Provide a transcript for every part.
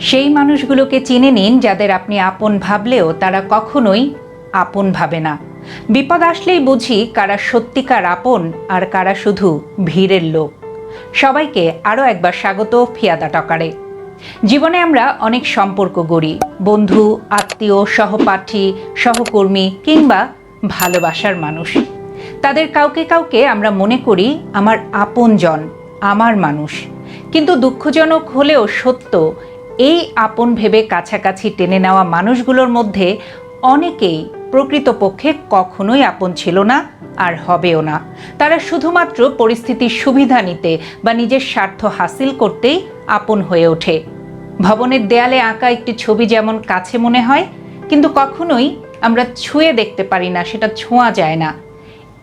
সেই মানুষগুলোকে চিনে নিন যাদের আপনি আপন ভাবলেও তারা কখনোই আপন ভাবে না। বিপদ আসলেই বুঝি কারা সত্যিকার আপন আর কারা শুধু ভিড়ের লোক। সবাইকে আরও একবার স্বাগত ফিয়াদা টকারে। জীবনে আমরা অনেক সম্পর্ক গড়ি, বন্ধু, আত্মীয়, সহপাঠী, সহকর্মী কিংবা ভালোবাসার মানুষ। তাদের কাউকে কাউকে আমরা মনে করি আমার আপনজন, আমার মানুষ। কিন্তু দুঃখজনক হলেও সত্য এই আপন ভেবে কাছাকাছি টেনে নেওয়া মানুষগুলোর মধ্যে অনেকেই প্রকৃতপক্ষে কখনোই আপন ছিল না আর হবেও না। তারা শুধুমাত্র পরিস্থিতির সুবিধা নিতে বা নিজের স্বার্থ হাসিল করতেই আপন হয়ে ওঠে। ভবনের দেয়ালে আঁকা একটি ছবি যেমন কাছে মনে হয়, কিন্তু কখনোই আমরা ছুঁয়ে দেখতে পারি না, সেটা ছোঁয়া যায় না।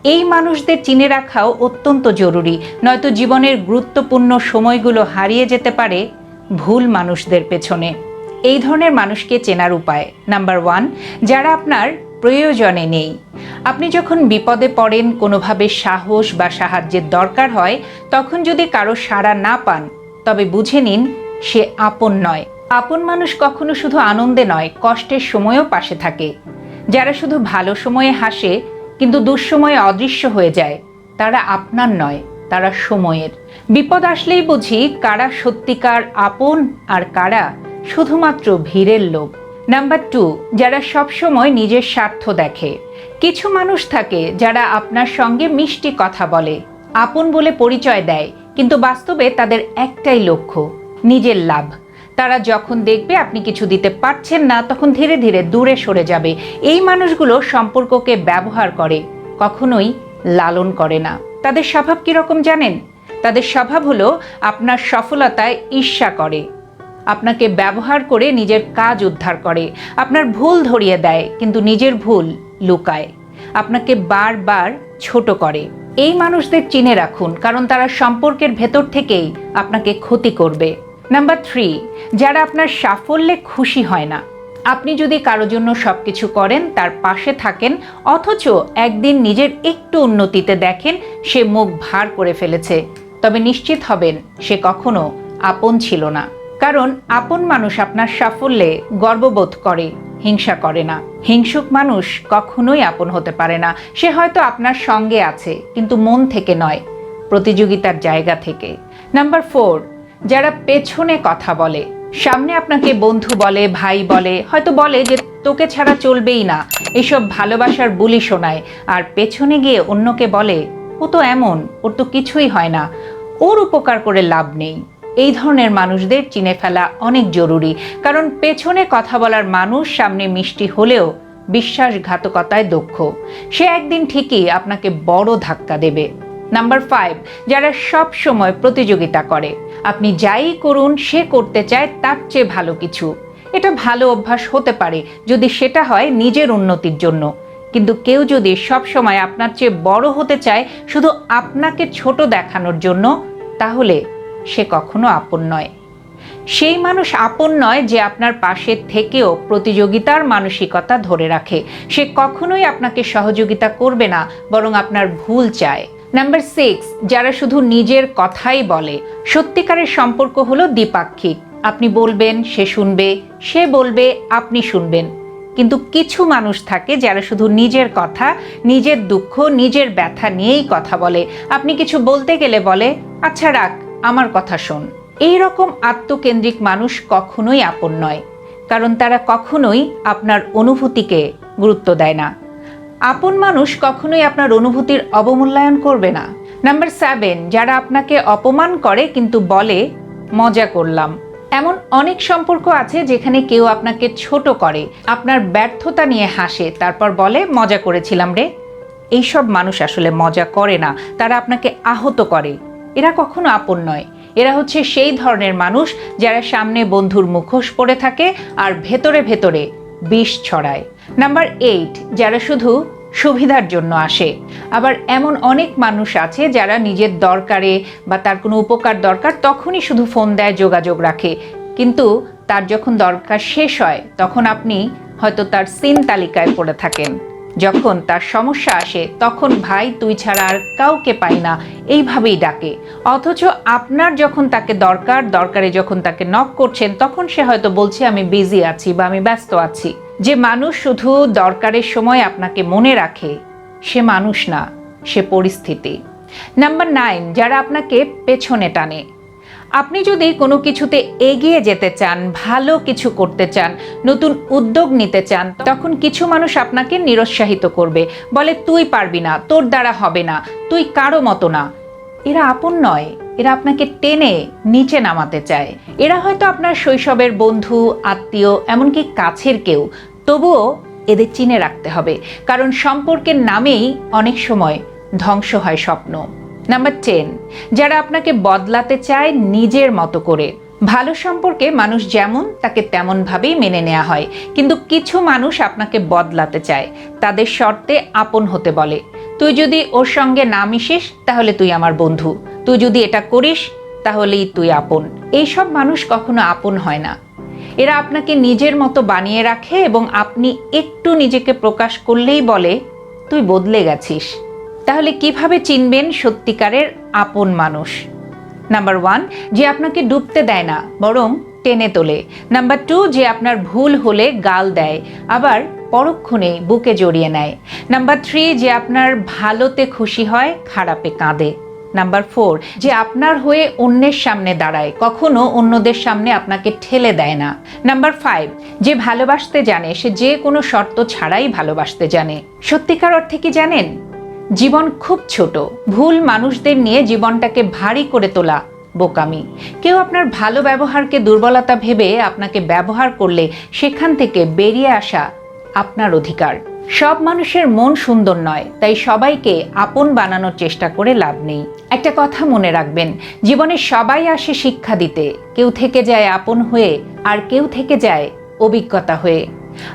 এই মানুষদের চিনে রাখাও অত্যন্ত জরুরি, নয়তো জীবনের গুরুত্বপূর্ণ সময়গুলো হারিয়ে যেতে পারে ভুল মানুষদের পেছনে। এই ধরনের মানুষকে চেনার উপায়। নাম্বার ওয়ান যারা আপনার প্রয়োজনে নেই। আপনি যখন বিপদে পড়েন, কোনোভাবে সাহস বা সাহায্যের দরকার হয়, তখন যদি কারও সাড়া না পান, তবে বুঝে নিন, সে আপন নয়। আপন মানুষ কখনো শুধু আনন্দে নয়, কষ্টের সময়ও পাশে থাকে। যারা শুধু ভালো সময়ে হাসে, কিন্তু দুঃসময়ে অদৃশ্য হয়ে যায়, তারা আপনার নয়। তারা সময়ের। বিপদ আসলেই বুঝি কারা সত্যিকার আপন আর কারা শুধুমাত্র ভিড়ের লোক নাম্বার টু যারা সবসময় নিজের স্বার্থ দেখে। কিছু মানুষ থাকে যারা আপনার সঙ্গে মিষ্টি কথা বলে, আপন বলে পরিচয় দেয়, কিন্তু বাস্তবে তাদের একটাই লক্ষ্য, নিজের লাভ। তারা যখন দেখবে আপনি কিছু দিতে পারছেন না, তখন ধীরে ধীরে দূরে সরে যাবে। এই মানুষগুলো সম্পর্ককে ব্যবহার করে, কখনোই লালন করে না। তাদের স্বভাব কীরকম জানেন? তাদের স্বভাব হলো আপনার সফলতায় ঈর্ষা করে। আপনাকে ব্যবহার করে নিজের কাজ উদ্ধার করে। আপনার ভুল ধরিয়ে দেয়, কিন্তু নিজের ভুল লুকায়। আপনাকে বারবার ছোট করে। এই মানুষদের চিনে রাখুন, কারণ তারা সম্পর্কের ভেতর থেকেই আপনাকে ক্ষতি করবে। নাম্বার থ্রি, যারা আপনার সাফল্যে খুশি হয় না। আপনি যদি কারও জন্য সব কিছু করেন, তার পাশে থাকেন, অথচ একদিন নিজের একটু উন্নতিতে দেখেন, সে মুখ ভার করে ফেলেছে। তবে নিশ্চিত হবেন, সে কখনো আপন ছিল না। কারণ আপন মানুষ আপনার সাফল্যে গর্ববোধ করে, হিংসা করে না। হিংসুক মানুষ কখনোই আপন হতে পারে না। সে হয়তো আপনার সঙ্গে আছে, কিন্তু মন থেকে নয়, প্রতিযোগিতার জায়গা থেকে। নাম্বার ফোর, যারা পেছনে কথা বলে সামনে আপনাকে বন্ধু বলে, ভাই বলে, হয়তো বলে যে তোকে ছাড়া চলবেই না। এসব ভালোবাসার বুলি শোনায়। আর পেছনে গিয়ে অন্যকে বলে, ও তো এমন, ওর তো কিছুই হয় না। ওর উপকার করে লাভ নেই। এই ধরনের মানুষদের চিনে ফেলা অনেক জরুরি। কারণ পেছনে কথা বলার মানুষ সামনে মিষ্টি হলেও বিশ্বাসঘাতকতায় দক্ষ। সে একদিন ঠিকই আপনাকে বড় ধাক্কা দেবে। নাম্বার ফাইভ যারা সব সময় প্রতিযোগিতা করে। আপনি যাই করুন, সে করতে চায় তার চেয়ে ভালো কিছু। এটা ভালো অভ্যাস হতে পারে যদি সেটা হয় নিজের উন্নতির জন্য। কিন্তু কেউ যদি সব সময় আপনার চেয়ে বড় হতে চায় শুধু আপনাকে ছোট দেখানোর জন্য, তাহলে সে কখনো আপন নয়। সেই মানুষ আপন নয় যে আপনার পাশে থেকেও প্রতিযোগিতার মানসিকতা ধরে রাখে। সে কখনোই আপনাকে সহযোগিতা করবে না, বরং আপনার ভুল চায়। নাম্বার সিক্স যারা শুধু নিজের কথাই বলে, সত্যিকারের সম্পর্ক হলো দ্বিপাক্ষিক। আপনি বলবেন, সে শুনবে, সে বলবে, আপনি শুনবেন। কিন্তু কিছু মানুষ থাকে যারা শুধু নিজের কথা, নিজের দুঃখ, নিজের ব্যথা নিয়েই কথা বলে। আপনি কিছু বলতে গেলে বলে আচ্ছা রাখ, আমার কথা শোন। এই রকম আত্মকেন্দ্রিক মানুষ কখনোই আপন নয়। কারণ তারা কখনোই আপনার অনুভূতিকে গুরুত্ব দেয় না। আপন মানুষ কখনোই আপনার অনুভূতির অবমূল্যায়ন করবে না। নাম্বার সেভেন যারা আপনাকে অপমান করে কিন্তু বলে, মজা করলাম। এমন অনেক সম্পর্ক আছে যেখানে কেউ আপনাকে ছোট করে, আপনার ব্যর্থতা নিয়ে হাসে, তারপর বলে, মজা করেছিলাম রে। এইসব মানুষ আসলে মজা করে না, তারা আপনাকে আহত করে। এরা কখনো আপন নয়। এরা হচ্ছে সেই ধরনের মানুষ যারা সামনে বন্ধুর মুখোশ পরে থাকে আর ভেতরে ভেতরে বিষ ছড়ায়। নাম্বার এইট যারা শুধু সুবিধার জন্য আসে, আবার এমন অনেক মানুষ আছে যারা নিজের দরকারে বা তার কোনো উপকার দরকার তখনই শুধু ফোন দেয়, যোগাযোগ রাখে। কিন্তু তার যখন দরকার শেষ হয়, তখন আপনি হয়তো তার সিন তালিকায় পড়ে থাকেন। যখন তার সমস্যা আসে, তখন ভাই তুই ছাড়া আর কাউকে পাই না। এইভাবেই ডাকে। অথচ আপনার যখন তাকে দরকার, দরকারে যখন তাকে নক করছেন, তখন সে হয়তো বলছে, আমি বিজি আছি বা আমি ব্যস্ত আছি। যে মানুষ শুধু দরকারের সময় আপনাকে মনে রাখে, সে মানুষ না, সে পরিস্থিতি। নাম্বার নাইন যারা আপনাকে পেছনে টানে আপনি যদি কোনো কিছুতে এগিয়ে যেতে চান, ভালো কিছু করতে চান, নতুন উদ্যোগ নিতে চান, তখন কিছু মানুষ আপনাকে নিরুৎসাহিত করবে। বলে, তুই পারবি না, তোর দ্বারা হবে না, তুই কারও মতো না। এরা আপন নয়, এরা আপনাকে টেনে নিচে নামাতে চায়। এরা হয়তো আপনার শৈশবের বন্ধু, আত্মীয়, এমনকি কাছের কেউ। তবুও এদের চিনে রাখতে হবে, কারণ সম্পর্কের নামেই অনেক সময় ধ্বংস হয় স্বপ্ন। নাম্বার টেন যারা আপনাকে বদলাতে চায় নিজের মতো করে। ভালো সম্পর্কে মানুষ যেমন, তাকে তেমনভাবেই মেনে নেওয়া হয়। কিন্তু কিছু মানুষ আপনাকে বদলাতে চায়। তাদের শর্তে আপন হতে বলে। তুই যদি ওর সঙ্গে না মিশিস, তাহলে তুই আমার বন্ধু। তুই যদি এটা করিস, তাহলেই তুই আপন। এইসব মানুষ কখনো আপন হয় না। এরা আপনাকে নিজের মতো বানিয়ে রাখে এবং আপনি একটু নিজেকে প্রকাশ করলেই বলে, তুই বদলে গেছিস। তাহলে কীভাবে চিনবেন সত্যিকারের আপন মানুষ? নাম্বার ওয়ান যে আপনাকে ডুবতে দেয় না, বরং টেনে তোলে। নাম্বার টু যে আপনার ভুল হলে গাল দেয়, আবার পরক্ষণে বুকে জড়িয়ে নেয়। নাম্বার থ্রি যে আপনার ভালোতে খুশি হয়, খারাপে কাঁদে। নাম্বার ফোর যে আপনার হয়ে অন্যের সামনে দাঁড়ায়, কখনো অন্যদের সামনে আপনাকে ঠেলে দেয় না। নাম্বার ফাইভ যে ভালোবাসতে জানে, সে যে কোনো শর্ত ছাড়াই ভালোবাসতে জানে। সত্যিকার অর্থে কি জানেন? জীবন খুব ছোট। ভুল মানুষদের নিয়ে জীবনটাকে ভারী করে তোলা বোকামি। কেউ আপনার ভালো ব্যবহারকে দুর্বলতা ভেবে আপনাকে ব্যবহার করলে সেখান থেকে বেরিয়ে আসা আপনার অধিকার। সব মানুষের মন সুন্দর নয়, তাই সবাইকে আপন বানানোর চেষ্টা করে লাভ নেই। একটা কথা মনে রাখবেন, জীবনে সবাই আসে শিক্ষা দিতে। কেউ থেকে যায় আপন হয়ে, আর কেউ থেকে যায় অভিজ্ঞতা হয়ে।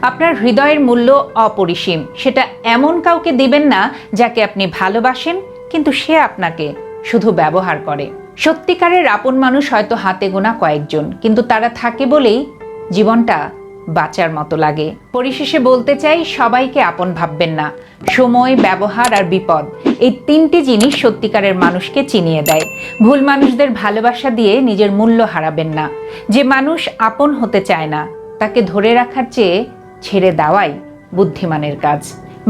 আপনার হৃদয়ের মূল্য অপরিসীম। সেটা এমন কাউকে দিবেন না যাকে আপনি ভালোবাসেন, কিন্তু সে আপনাকে শুধু ব্যবহার করে। সত্যিকারের আপন মানুষ হয়তো হাতে গোনা কয়েকজন, কিন্তু তারা থাকে বলেই জীবনটা বাঁচার মতো লাগে। পরিশেষে বলতে চাই, সবাইকে আপন ভাববেন না। সময়, ব্যবহার আর বিপদ, এই তিনটি জিনিস সত্যিকারের মানুষকে চিনিয়ে দেয়। ভুল মানুষদের ভালোবাসা দিয়ে নিজের মূল্য হারাবেন না। যে মানুষ আপন হতে চায় না তাকে ধরে রাখার চেয়ে ছেড়ে দেওয়াই বুদ্ধিমানের কাজ।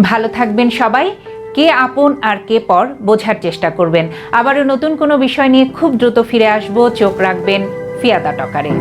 ভালো থাকবেন সবাই। কে আপন আর কে পর বোঝার চেষ্টা করবেন। আবারও নতুন কোনো বিষয় নিয়ে খুব দ্রুত ফিরে আসব। চোখ রাখবেন ফিয়াদা টকারে।